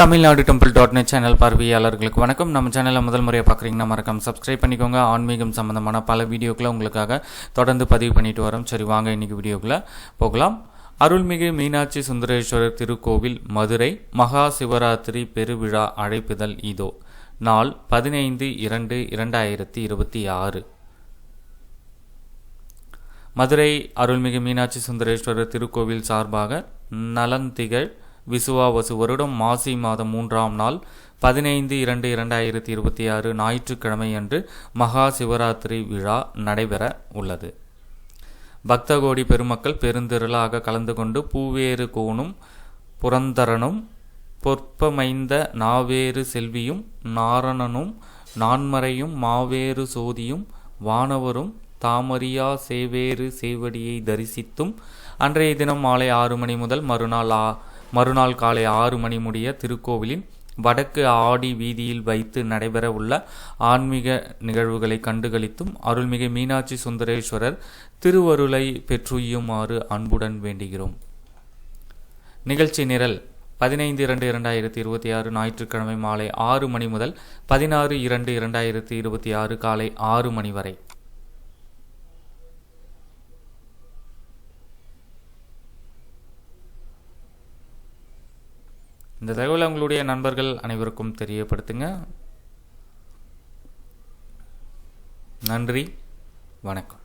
Tamil Nadu temple dot net channel பார்வையாளர்களுக்கு வணக்கம். நம்ம சேனலை முதல் முறையாக பார்க்குறீங்கன்னா மறக்காம சப்ஸ்கிரைப் பண்ணிக்கோங்க. ஆன்மீகம் சம்மந்தமான பல வீடியோக்களை உங்களுக்காக தொடர்ந்து பதிவு பண்ணிட்டு வரோம். சரி வாங்க இன்னைக்கு வீடியோக்குள்ளே போகலாம். அருள்மிகு மீனாட்சி சுந்தரேஸ்வரர் திருக்கோவில் மதுரை மகா சிவராத்திரி பெருவிழா அழைப்புதல் இதோ. நாள் பதினைந்து இரண்டு இரண்டாயிரத்தி இருபத்தி ஆறு. மதுரை அருள்மிகு மீனாட்சி சுந்தரேஸ்வரர் திருக்கோவில் சார்பாக நலந்திகழ் விசுவாவசு வருடம் மாசி மாதம் மூன்றாம் நாள் பதினைந்து இரண்டு இரண்டாயிரத்தி இருபத்தி ஆறு ஞாயிற்றுக்கிழமை அன்று மகா சிவராத்திரி விழா நடைபெற உள்ளது. பக்தகோடி பெருமக்கள் பெருந்திரளாக கலந்து கொண்டு பூவேறு கோணும் புரந்தரனும் பொற்பமைந்த நாவேறு செல்வியும் நாரணனும் நான்மறையும் மாவேறு சோதியும் வானவரும் தாமரியா சேவேறு சேவடியை தரிசித்தும் அன்றைய தினம் மாலை ஆறு மணி முதல் மறுநாள் ஆ மறுநாள் காலை ஆறு மணி முடிய திருக்கோவிலின் வடக்கு ஆடி வீதியில் வைத்து நடைபெற உள்ள ஆன்மீக நிகழ்வுகளை கண்டுகளித்தும் அருள்மிகு மீனாட்சி சுந்தரேஸ்வரர் திருவருளை பெற்றுயுமாறு அன்புடன் வேண்டுகிறோம். நிகழ்ச்சி நிரல் பதினைந்து இரண்டு இரண்டாயிரத்தி இருபத்தி ஆறு ஞாயிற்றுக்கிழமை மாலை ஆறு மணி முதல் பதினாறு இரண்டு இரண்டாயிரத்தி இருபத்தி ஆறு காலை ஆறு மணி வரை. இந்த தகவலை உங்களுடைய நண்பர்கள் அனைவருக்கும் தெரியப்படுத்துங்க. நன்றி. வணக்கம்.